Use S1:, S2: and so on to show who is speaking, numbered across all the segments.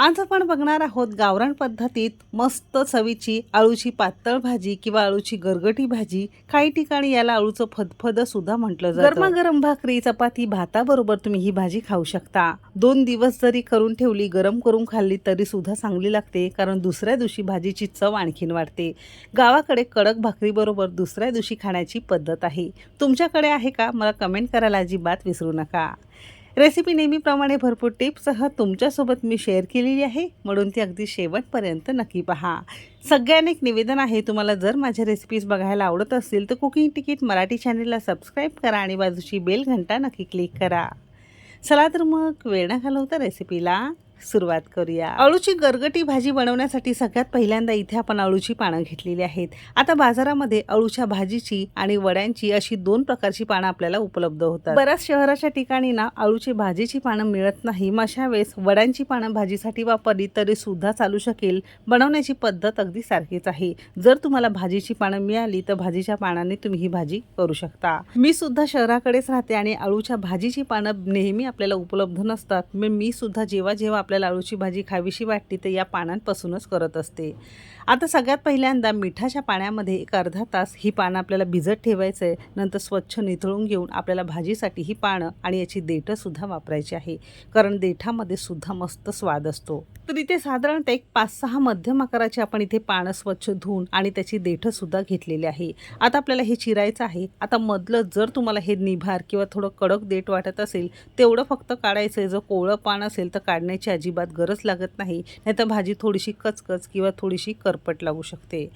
S1: आज आपण बघणार आहोत गावरान पद्धतीत मस्त चवीची अळूची पातळ भाजी किंवा अळूची गरगटी भाजी. काही ठिकाणी याला अळूचं फदफद सुद्धा म्हटलं जातं. गरमागरम भाकरी चपाती भाताबरोबर तुम्ही ही भाजी खाऊ शकता. दोन दिवस जरी करून ठेवली गरम करून खाल्ली तरी सुद्धा चांगली लागते कारण दुसऱ्या दिवशी भाजीची चव आणखीन वाढते. गावाकडे कडक भाकरीबरोबर दुसऱ्या दिवशी खाण्याची पद्धत आहे. तुमच्याकडे आहे का? मला कमेंट करायला अजिबात विसरू नका. रेसिपी नेहमीप्रमाणे भरपूर टिप्ससह तुमच्यासोबत मी शेअर केलेली आहे. म्हणून ती अगदी शेवटपर्यंत नक्की पहा. सगळ्यांना एक निवेदन आहे तुम्हाला जर माझ्या रेसिपीज बघायला आवडत असतील तर कुकिंग तिकीट मराठी चॅनेलला सबस्क्राईब करा आणि बाजूची बेल घंटा नक्की क्लिक करा. चला तर मग वेळ न घालवता रेसिपीला सुरुवात करूया. अळूची गरगटी भाजी बनवण्यासाठी सगळ्यात पहिल्यांदा इथे आपण अळूची पानं घेतलेली आहेत. आता बाजारामध्ये अळूच्या भाजीची आणि वड्यांची अशी दोन प्रकारची पानं आपल्याला उपलब्ध होतात. बऱ्याच शहराच्या ठिकाणी ना अळूची भाजीची पानं मिळत नाही. मग अशा वेळेस वड्यांची पानं भाजीसाठी वापरली तरी सुद्धा चालू शकेल. बनवण्याची पद्धत अगदी सारखीच आहे. जर तुम्हाला भाजीची पानं मिळाली तर भाजीच्या पानाने तुम्ही ही भाजी करू शकता. मी सुद्धा शहराकडेच राहते आणि अळूच्या भाजीची पानं नेहमी आपल्याला उपलब्ध नसतात. मग मी सुद्धा जेव्हा जेव्हा आपल्याला अळूची भाजी खावीशी वाटते तर या पानांपासूनच करत असते. आता सगळ्यात पहिल्यांदा मिठाच्या पाण्यामध्ये एक अर्धा तास ही पानं आपल्याला भिजत ठेवायचं आहे नंतर स्वच्छ निथळून घेऊन आपल्याला भाजीसाठी ही पानं आणि याची देठंसुद्धा वापरायची आहे. कारण देठामध्ये सुद्धा मस्त स्वाद असतो. तर इथे साधारणतः एक पाच सहा मध्यम आकाराची आपण इथे पानं स्वच्छ धुवून आणि त्याची देठंसुद्धा घेतलेली आहे. आता आपल्याला हे चिरायचं आहे. आता मधलं जर तुम्हाला हे निभार किंवा थोडं कडक देठ वाटत असेल तेवढं फक्त काढायचं आहे जर कोवळं पान असेल तर काढण्याची अजिबात गरज लागत नाही नाहीतर भाजी थोडीशी कचकच किंवा थोडीशी करपट लागू शकते.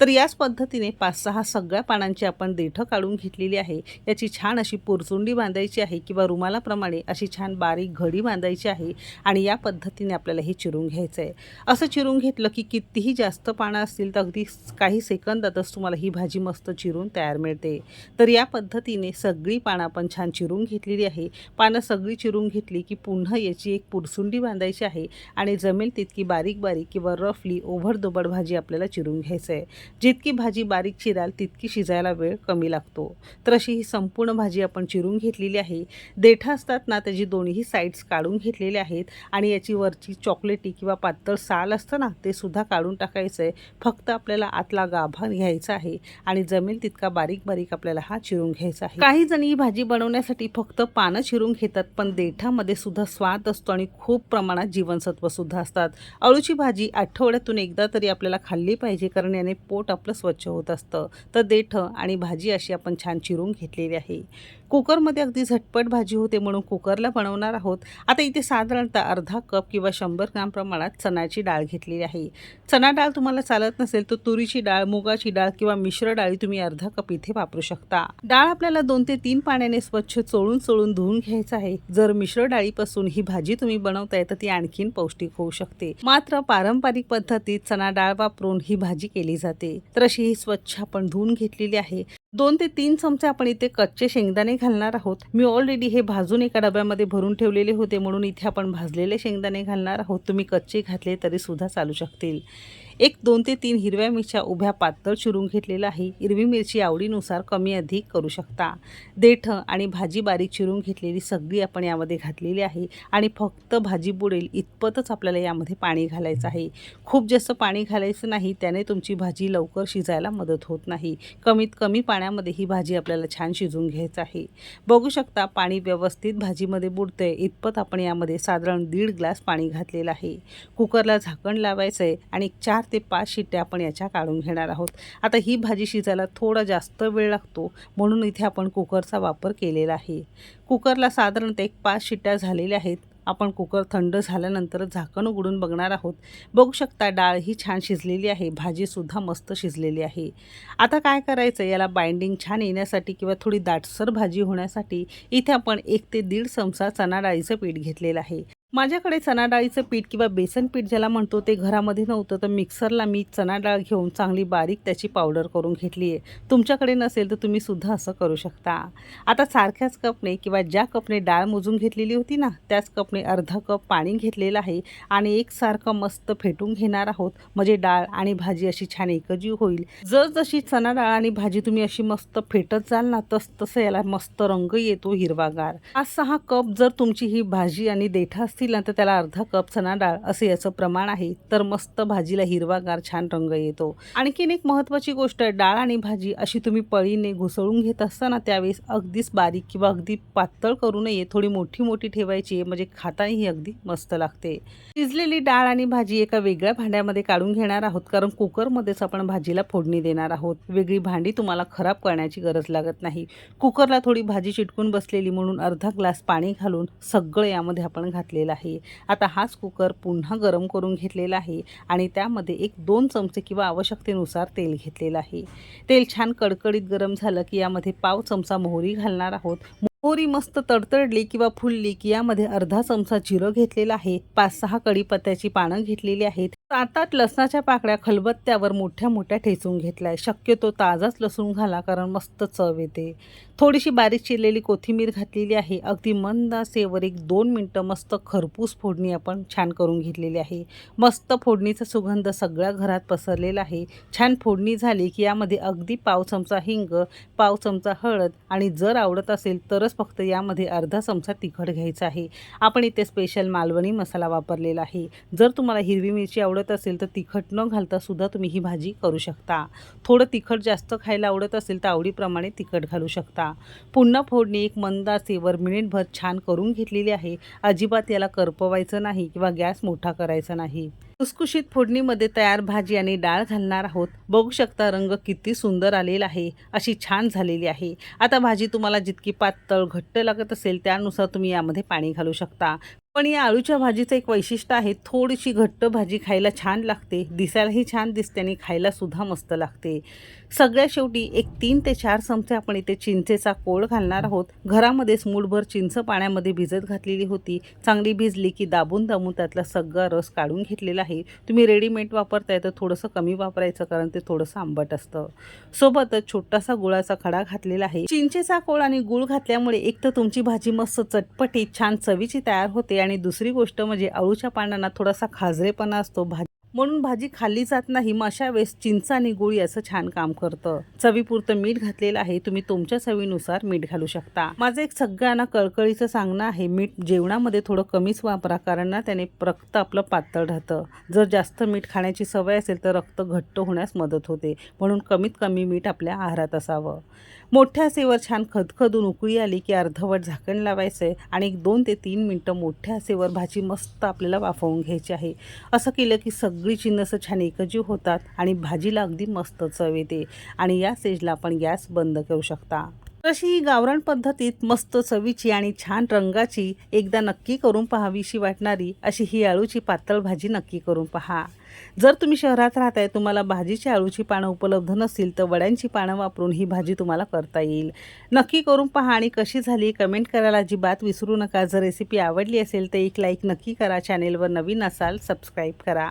S1: तर याच पद्धतीने पाच सहा सगळ्या पानांची आपण देठं काढून घेतलेली आहे. याची छान अशी पोरचुंडी बांधायची आहे किंवा रुमालाप्रमाणे अशी छान बारीक घडी बांधायची आहे आणि या पद्धतीने आपल्याला हे चिरून घ्यायचं आहे असं चिरून घेतलं की कितीही जास्त पानं असतील तर अगदी काही सेकंदातच तुम्हाला ही भाजी मस्त चिरून तयार मिळते. तर या पद्धतीने सगळी पानं आपण छान चिरून घेतलेली आहे. पानं सगळी चिरून घेतली की पुन्हा याची एक पुरसुंडी बांधायची आहे आणि जमेल तितकी बारीक बारीक किंवा रफली ओव्हरदोबड भाजी आपल्याला चिरून घ्यायचं आहे जितकी भाजी बारीक चिराल तितकी शिजायला वेळ कमी लागतो. तर अशी ही संपूर्ण भाजी आपण चिरून घेतलेली आहे. देठा असतात ना त्याची दोन्ही साईड्स काढून घेतलेले आहेत आणि याची वरची चॉकलेटी किंवा पातळ साल असतं ना ते सुद्धा काढून टाकायचं आहे फक्त आपल्याला आतला गाभा घ्यायचा आहे आणि जमेल तितका बारीक बारीक आपल्याला हा चिरून घ्यायचा आहे. काही जण ही भाजी बनवण्यासाठी फक्त पानं चिरून घेतात पण देठामध्ये सुद्धा स्वाद असतो आणि खूप प्रमाणात प्रमाणात जीवनसत्वसुद्धा असतात. अळूची भाजी आठवड्यातून एकदा तरी आपल्याला खाल्ली पाहिजे कारण याने पोट आपलं स्वच्छ होत असतं. तर देठं आणि भाजी अशी आपण छान चिरून घेतलेली आहे. कुकरमध्ये अगदी झटपट भाजी होते म्हणून कुकरला बनवणार आहोत. आता इथे साधारणतः अर्धा कप किंवा शंभर ग्राम प्रमाणात चणाची डाळ घेतलेली आहे. चणा डाळ तुम्हाला चालत नसेल तर तुरीची डाळ मुगाची डाळ किंवा मिश्र डाळी तुम्ही अर्धा कप इथे वापरू शकता. डाळ आपल्याला दोन ते तीन पाण्याने स्वच्छ चोळून चोळून धुवून घ्यायचं आहे. जर मिश्र डाळीपासून ही भाजी तुम्ही बनवताय तर ती आणखीन पौष्टिक होऊ शकते. मात्र पारंपरिक पद्धतीत चणा डाळ वापरून ही भाजी केली जाते. तर अशी ही स्वच्छ आपण धुवून घेतलेली आहे. दोन ते तीन चमचे आपण इथे कच्चे शेंगदाणे घालणार आहोत. मी ऑलरेडी हे भाजून एका डब्यामध्ये भरून ठेवलेले होते. म्हणून इथे आपण भाजलेले शेंगदाणे घालणार आहोत. तुम्ही कच्चे घातले तरी सुद्धा चालू शकतील. एक दोन ते तीन हिरव्या मिरच्या उभ्या पातळ चिरून घेतलेला आहे. हिरवी मिरची आवडीनुसार कमी अधिक करू शकता. देठं आणि भाजी बारीक चिरून घेतलेली सगळी आपण यामध्ये घातलेली आहे आणि फक्त भाजी बुडेल इतपतच आपल्याला यामध्ये पाणी घालायचं आहे. खूप जास्त पाणी घालायचं नाही त्याने तुमची भाजी लवकर शिजायला मदत होत नाही. कमीत कमी पाण्यामध्ये ही भाजी आपल्याला छान शिजून घ्यायचं आहे. बघू शकता पाणी व्यवस्थित भाजीमध्ये बुडतंय इतपत आपण यामध्ये साधारण दीड ग्लास पाणी घातलेलं आहे. कुकरला झाकण लावायचं आहे आणि चार ते पाच शिट्ट्या आपण याच्या काढून घेणार आहोत. आता ही भाजी शिजायला थोडा जास्त वेळ लागतो म्हणून इथे आपण कुकरचा वापर केलेला आहे. कुकरला साधारणतः एक पाच शिट्ट्या झालेल्या आहेत. आपण कुकर थंड झाल्यानंतर झाकण उघडून बघणार आहोत. बघू शकता डाळ ही छान शिजलेली आहे भाजीसुद्धा मस्त शिजलेली आहे. आता काय करायचं? याला बाइंडिंग छान येण्यासाठी किंवा थोडी दाटसर भाजी होण्यासाठी इथे आपण एक ते दीड चमचा चणा डाळीचं पीठ घेतलेलं आहे. माझ्याकडे चणा डाळीचं पीठ किंवा बेसन पीठ ज्याला म्हणतो ते घरामध्ये नव्हतं तर मिक्सरला मी चणा डाळ घेऊन चांगली बारीक त्याची पावडर करून घेतली आहे. तुमच्याकडे नसेल तर तुम्ही सुद्धा असं करू शकता. आता सारख्याच कपने किंवा ज्या कपने डाळ मोजून घेतलेली होती ना त्याच कपने अर्धा कप पाणी घेतलेलं आहे आणि एकसारखं मस्त फेटून घेणार आहोत. म्हणजे डाळ आणि भाजी अशी छान एकजीव होईल. जर जशी चणा डाळ आणि भाजी तुम्ही अशी मस्त फेटत जाल ना तस तसं याला मस्त रंग येतो हिरवागार. आज सहा कप जर तुमची ही भाजी आणि देठा असते असतील ना तर त्याला अर्धा कप चणा डाळ असं याचं प्रमाण आहे तर मस्त भाजीला हिरवागार छान रंग येतो. आणखीन एक महत्त्वाची गोष्ट डाळ आणि भाजी अशी तुम्ही पळीने घुसळून घेत असताना त्यावेळेस अगदीच बारीक किंवा अगदी पातळ करू नये थोडी मोठी मोठी ठेवायची आहे म्हणजे खाताही ही अगदी मस्त लागते. शिजलेली डाळ आणि भाजी एका वेगळ्या भांड्यामध्ये काढून घेणार आहोत कारण कुकरमध्येच आपण भाजीला फोडणी देणार आहोत. वेगळी भांडी तुम्हाला खराब करण्याची गरज लागत नाही. कुकरला थोडी भाजी चिटकून बसलेली म्हणून अर्धा ग्लास पाणी घालून सगळं यामध्ये आपण घातलेलं आहे. आता हाच कुकर पुन्हा गरम करून घेतलेला आहे आणि त्यामध्ये एक दोन चमचे किंवा आवश्यकतेनुसार तेल घेतलेलं आहे. तेल छान कडकडीत गरम झालं की यामध्ये पाव चमचा मोहरी घालणार आहोत. मोहरी मस्त तडतडली किंवा फुलली की यामध्ये अर्धा चमचा जिरं घेतलेला आहे पाच सहा कढीपत्त्याची पानं घेतलेली आहेत. सात आठ लसणाच्या पाकळ्या खलबत्त्यावर मोठ्या मोठ्या ठेचून घेतल्या. शक्यतो ताजाच लसूण घाला कारण मस्त चव येते. थोडीशी बारीक चिरलेली कोथिंबीर घातलेली आहे. अगदी मंद सेवर एक दोन मिनटं मस्त खरपूस फोडणी आपण छान करून घेतलेली आहे. मस्त फोडणीचा सुगंध सगळ्या घरात पसरलेला आहे. छान फोडणी झाली की यामध्ये अगदी पाव चमचा हिंग पाव चमचा हळद आणि जर आवडत असेल तरच फक्त यामध्ये अर्धा चमचा तिखट घ्यायचा आहे. आपण इथे स्पेशल मालवणी मसाला वापरलेला आहे. जर तुम्हाला हिरवी मिरची आवडत असेल तर तिखट न घालता सुद्धा तुम्ही ही भाजी करू शकता. थोडं तिखट जास्त खायला आवडत असेल तर आवडीप्रमाणे तिखट घालू शकता. पुन्हा फोडणी एक मंद मिनिटभर छान करून घेतलेली आहे. अजिबात याला करपवायचं नाही किंवा गॅस मोठा करायचा नाही. खुसखुशीत फोडणीमध्ये तयार भाजी आणि डाळ घालणार आहोत. बघू शकता रंग किती सुंदर आलेला आहे अशी छान झालेली आहे. आता भाजी तुम्हाला जितकी पातळ घट्ट लागत असेल त्यानुसार तुम्ही यामध्ये पाणी घालू शकता. पण या आळूच्या भाजीचं एक वैशिष्ट्य आहे थोडीशी घट्ट भाजी खायला छान लागते दिसायलाही छान दिसते आणि खायलासुद्धा मस्त लागते. सगळ्या शेवटी एक तीन ते चार चमचे आपण इथे चिंचेचा कोळ घालणार आहोत. घरामध्येच मूठभर चिंच पाण्यामध्ये भिजत घातलेली होती. चांगली भिजली की दाबून दाबून त्यातला सगळा रस काढून घेतलेला आहे. तुम्ही रेडीमेड वापरताय तर थोडंसं कमी वापरायचं कारण ते थोडंसं आंबट असतं. सोबतच छोटासा गुळाचा खडा घातलेला आहे. चिंचेचा कोळ आणि गुळ घातल्यामुळे एक तर तुमची भाजी मस्त चटपटीत छान चवीची तयार होते आणि दुसरी गोष्ट म्हणजे अळूच्या पानांना थोडासा खाजरेपणा असतो. भाजी म्हणून भाजी खाल्ली जात नाही मग अशा वेळेस चिंच आणि गुळी असं छान काम करतं. चवीपुरतं मीठ घातलेलं आहे तुम्ही तुमच्या चवीनुसार मीठ घालू शकता. माझं एक सगळ्यांना कळकळीचं सांगणं आहे मीठ जेवणामध्ये थोडं कमीच वापरा कारण ना त्याने रक्त आपलं पातळ राहतं. जर जास्त मीठ खाण्याची सवय असेल तर रक्त घट्ट होण्यास मदत होते. म्हणून कमीत कमी मीठ आपल्या आहारात असावं. मोठ्या आसेवर छान खदखदून उकळी आली की अर्धवट झाकण लावायचं आहे आणि एक दोन ते तीन मिनटं मोठ्या आसेवर भाजी मस्त आपल्याला वाफवून घ्यायची आहे. असं केलं की सगळं चिन्हसं छान एकजीव होतात आणि भाजीला अगदी मस्त चव येते. आणि या स्टेजला आपण गॅस बंद करू शकता. तशी ही गावरान पद्धतीत मस्त चवीची आणि छान रंगाची एकदा नक्की करून पहावीशी वाटणारी अशी ही आळूची पातळ भाजी नक्की करून पहा. जर तुम्ही शहरात राहताय तुम्हाला भाजीची आळूची पानं उपलब्ध नसतील तर वड्यांची पानं वापरून ही भाजी तुम्हाला करता येईल. नक्की करून पहा आणि कशी झाली कमेंट करायला अजिबात विसरू नका. जर रेसिपी आवडली असेल तर एक लाईक नक्की करा. चॅनेलवर नवीन असाल सबस्क्राईब करा.